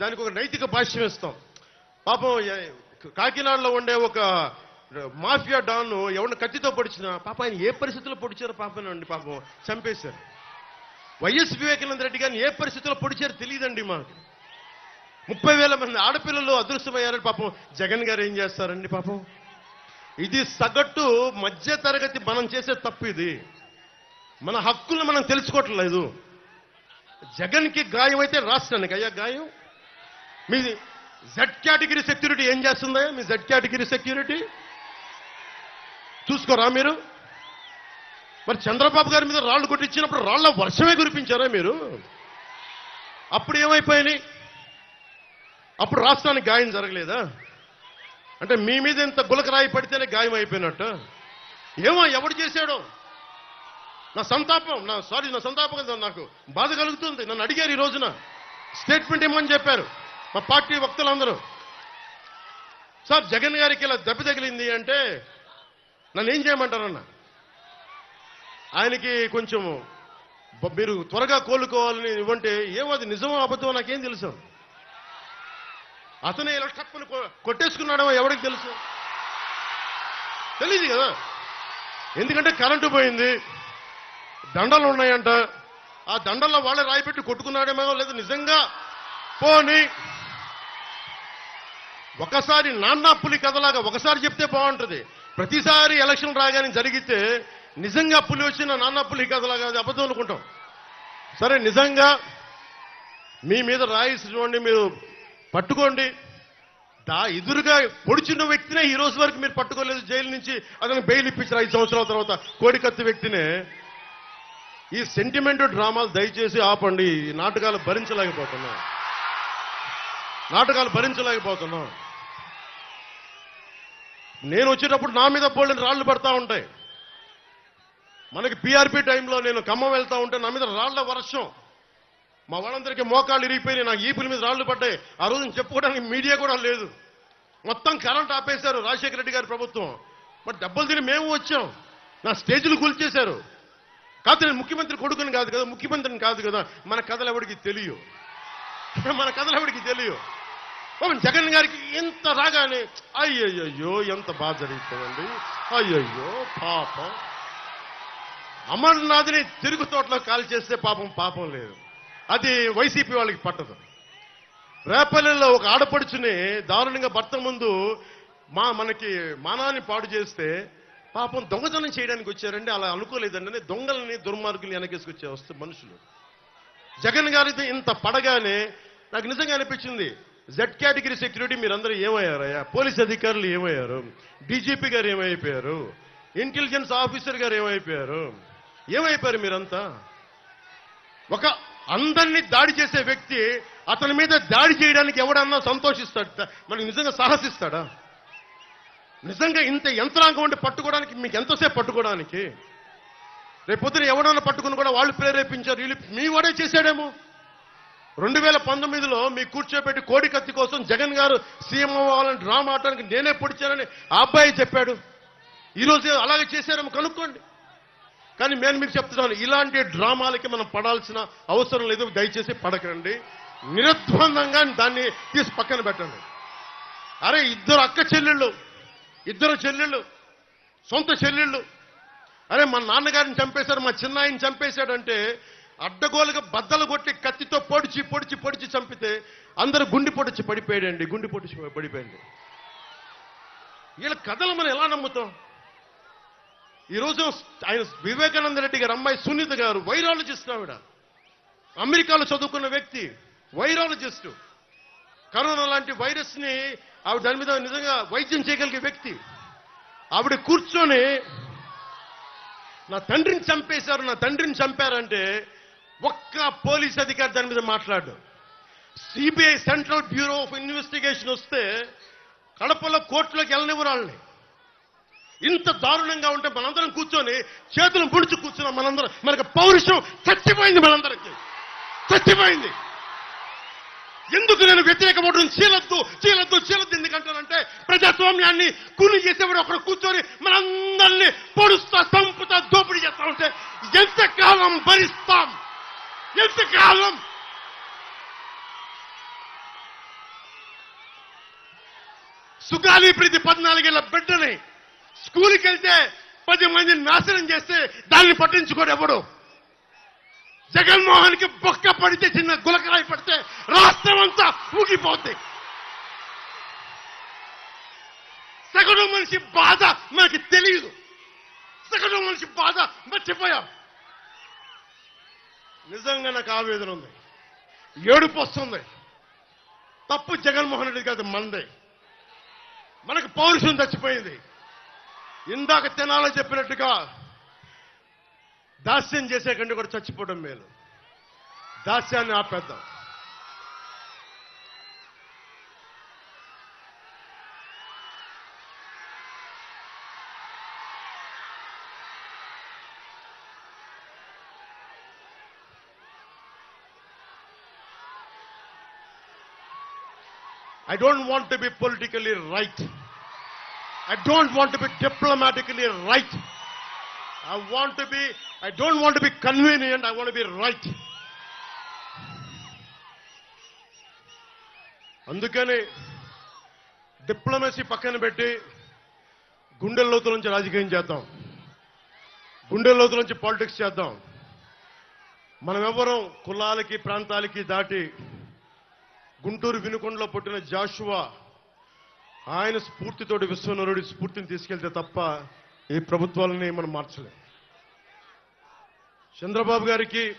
దానికి ఒక నైతిక భాష్యం ఇస్తాం పాపం కాకినాడలో ఉండే ఒక మాఫియా డాన్ ఎవరిని కత్తితో పొడిచినా పాప ఆయన ఏ పరిస్థితుల్లో పొడిచారో పాపనండి పాపం చంపేశారు. వైఎస్ వివేకానంద రెడ్డి గారిని ఏ పరిస్థితుల్లో పొడిచారో తెలియదండి మాకు. ముప్పై వేల మంది ఆడపిల్లలు అదృశ్యమయ్యారని పాపం జగన్ గారు ఏం చేస్తారండి పాపం? ఇది సగటు మధ్య తరగతి మనం చేసే తప్పు ఇది. మన హక్కులను మనం తెలుసుకోవట్లేదు. జగన్కి గాయం అయితే రాష్ట్రానికి. అయ్యా గాయం? మీ జెడ్ కేటగిరీ సెక్యూరిటీ ఏం చేస్తుందా? మీ జెడ్ కేటగిరీ సెక్యూరిటీ చూసుకోరా మీరు? మరి చంద్రబాబు గారి మీద రాళ్ళు కొట్టించినప్పుడు రాళ్ళ వర్షమే కురిపించారా మీరు? అప్పుడు ఏమైపోయినాయి? అప్పుడు రాష్ట్రానికి గాయం జరగలేదా? అంటే మీ మీద ఇంత గులకరాయి పడితేనే గాయం అయిపోయినట్టు. ఏమో ఎవడు చేశాడో? నా సంతాపం నా సారీ నా సంతాపం నాకు. బాధ కలుగుతుంది. నన్ను అడిగారు ఈ రోజున. స్టేట్మెంట్ ఇమ్మని చెప్పారు. మా పార్టీ వక్తలందరూ. సార్ జగన్ గారికి ఇలా దెబ్బ తగిలింది అంటే నన్ను ఏం చేయమంటారన్న? ఆయనకి కొంచెం మీరు త్వరగా కోలుకోవాలని ఇవ్వంటే ఏమో అది నిజమో అబద్ధమో నాకేం తెలుసు. అతనే ఇలా టప్పుని కొ- కొట్టేసుకున్నాడేమో ఎవరికి తెలుసు? తెలియదు కదా. ఎందుకంటే కరెంటు పోయింది దండలు ఉన్నాయంట. ఆ దండల్లో వాళ్ళే రాయిపెట్టి కొట్టుకున్నాడేమో లేదు నిజంగా పోని. ఒకసారి నాన్న పులి కథలాగా ఒకసారి చెప్తే బాగుంటుంది. ప్రతిసారి ఎలక్షన్ రాగానే జరిగితే నిజంగా పులి వచ్చిన నాన్న పులి కథలాగా అబద్ధం అనుకుంటాం. సరే నిజంగా మీ మీద రాయిసినోండి మీరు పట్టుకోండి. దా ఎదురుగా పొడిచిన వ్యక్తినే ఈ రోజు వరకు మీరు పట్టుకోలేదు. జైలు నుంచి అతను బెయిల్ ఇప్పించారు ఐదు సంవత్సరాల తర్వాత. కోడికత్తి వ్యక్తినే. ఈ సెంటిమెంట్ డ్రామాలు దయచేసి ఆపండి. ఈ నాటకాలు భరించలేకపోతున్నాం. నాటకాలు భరించలేకపోతున్నాం. నేను వచ్చేటప్పుడు నా మీద పోలిన రాళ్ళు పడతా ఉంటాయి. మనకి పీఆర్పీ టైంలో నేను ఖమ్మం వెళ్తా ఉంటే నా మీద రాళ్ళ వర్షం. మా వాళ్ళందరికీ మోకాళ్ళు ఇరిగిపోయినాయి నాకు ఈపుల మీద రాళ్ళు పడ్డాయి. ఆ రోజు చెప్పుకోవడానికి మీడియా కూడా లేదు. మొత్తం కరెంట్ ఆపేశారు రాజశేఖర రెడ్డి గారి ప్రభుత్వం. మరి డబ్బులు తిని మేము వచ్చాం. నా స్టేజీలు కూల్చేశారు. కాదు నేను ముఖ్యమంత్రి కొడుకుని కాదు కదా ముఖ్యమంత్రిని కాదు కదా మన కథలు ఎవరికి తెలియ మన కథలు ఎవరికి తెలియదు పాపం జగన్ గారికి ఎంత రాగానే అయ్యయ్యో ఎంత బాధ జరుగుతుందండి అయ్యయ్యో పాపం. అమర్నాథ్ని తిరుగు తోటలో కాల్ చేస్తే పాపం పాపం లేదు. అది వైసీపీ వాళ్ళకి పట్టదు. రేపల్లెలో ఒక ఆడపడుచుని దారుణంగా భర్త ముందు మా మనకి మానాన్ని పాడు చేస్తే పాపం దొంగతనం చేయడానికి వచ్చారండి. అలా అనుకోలేదండి దొంగలని దుర్మార్గుల్ని వెనకేసుకొచ్చే వస్తే మనుషులు. జగన్ గారితో ఇంత పడగానే నాకు నిజంగా అనిపించింది. జెడ్ కేటగిరీ సెక్యూరిటీ మీరందరూ ఏమయ్యారయ్యా? పోలీస్ అధికారులు ఏమయ్యారు? డీజీపీ గారు ఏమైపోయారు? ఇంటెలిజెన్స్ ఆఫీసర్ గారు ఏమైపోయారు? ఏమైపోయారు మీరంతా? ఒక అందరినీ దాడి చేసే వ్యక్తి అతని మీద దాడి చేయడానికి ఎవడన్నా సంతోషిస్తాడు? మనకి నిజంగా సాహసిస్తాడా? నిజంగా ఇంత యంత్రాంగం ఉండి పట్టుకోవడానికి మీకు ఎంతసేపు పట్టుకోవడానికి? రేపొద్దున ఎవడన్నా పట్టుకుని కూడా వాళ్ళు ప్రేరేపించారు వీళ్ళు మీ వాడే చేశాడేమో? రెండు వేల పంతొమ్మిదిలో మీ కూర్చోబెట్టి కోడి కత్తి కోసం జగన్ గారు సీఎం అవ్వాలని డ్రామా ఆడటానికి నేనే పొడిచానని ఆ అబ్బాయి చెప్పాడు. ఈరోజు అలాగే చేశారేమో కనుక్కోండి. కానీ నేను మీకు చెప్తున్నాను ఇలాంటి డ్రామాలకి మనం పడాల్సిన అవసరం లేదు దయచేసి పడకండి. నిర్ద్వందంగా దాన్ని తీసి పక్కన పెట్టండి. అరే ఇద్దరు అక్క చెల్లెళ్ళు ఇద్దరు చెల్లెళ్ళు సొంత చెల్లెళ్ళు. అరే మా నాన్నగారిని చంపేశారు మా చిన్నాయిని చంపేశాడంటే అడ్డగోలుగా బద్దలు కొట్టి కత్తితో పొడిచి పొడిచి పొడిచి చంపితే అందరూ గుండి పొడిచి పడిపోయాడండి గుండి పొడిచి పడిపోయింది వీళ్ళ కథలు మనం ఎలా నమ్ముతాం? ఈరోజు ఆయన వివేకానంద రెడ్డి గారు అమ్మాయి సునీత గారు వైరాలజిస్ట్ ఆవిడ. అమెరికాలో చదువుకున్న వ్యక్తి వైరాలజిస్ట్. కరోనా లాంటి వైరస్ని ఆవిడ దాని మీద నిజంగా వైద్యం చేయగలిగే వ్యక్తి. ఆవిడ కూర్చొని నా తండ్రిని చంపేశారు నా తండ్రిని చంపారంటే ఒక్క పోలీస్ అధికారి దాని మీద మాట్లాడు. CBI central bureau of investigation వస్తే కడపలో కోర్టులోకి వెళ్ళనివ్వరు వాళ్ళని. ఇంత దారుణంగా ఉంటే మనందరం కూర్చొని చేతులు ముడిచి కూర్చున్నాం మనందరం. మనకు పౌరుషం చచ్చిపోయింది మనందరికి. చచ్చిపోయింది. ఎందుకు నేను వ్యతిరేక ఓటును చీలద్దు చీలద్దు చీలద్దు ఎందుకంటానంటే ప్రజాస్వామ్యాన్ని కూలి చేసేవాడు ఒకడు కూర్చొని మనందరినీ పొడుస్తా చంపుతా దోపిడీ చేస్తా ఉంటే ఎంతకాలం భరిస్తాం? ఎంతకాలం? సుగాలి ప్రతి పద్నాలుగేళ్ళ బిడ్డని స్కూల్కి వెళ్తే పది మందిని నాశనం చేస్తే దాన్ని పట్టించుకోడు ఎవడు? జగన్మోహన్కి బొక్క పడితే చిన్న గులకరాయి పడితే రాష్ట్రం అంతా ఊగిపోద్ది. సగటు మనిషి బాధ మనకి తెలియదు. సగటు మనిషి బాధ మర్చిపోయాం. నిజంగా నాకు ఆవేదన ఉంది. ఏడుపు వస్తుంది. తప్పు జగన్మోహన్ రెడ్డి కాదు మనదే మనకు పౌరుషం చచ్చిపోయింది. ఇందాక తినాలని చెప్పినట్టుగా దాస్యం చేసే కంటే కూడా చచ్చిపోవడం మేలు. దాస్యాన్ని ఆపేద్దాం. I don't want to be politically right. I don't want to be diplomatically right. I want to be, I don't want to be convenient, I want to be right. అందుకని డిప్లొమసీ పక్కన పెట్టి గుండెల లోతుల నుంచి రాజకీయం చేద్దాం గుండెల లోతుల నుంచి పాలిటిక్స్ చేద్దాం మనమెవరం కులాలకి ప్రాంతాలకి దాటి గుంటూరు వినుకొండలో పుట్టిన జాషువా ఆయన స్ఫూర్తితోటి విశ్వనరుడి స్ఫూర్తిని తీసుకెళ్తే తప్ప ఈ ప్రభుత్వాలని మనం మార్చలేం. చంద్రబాబు గారికి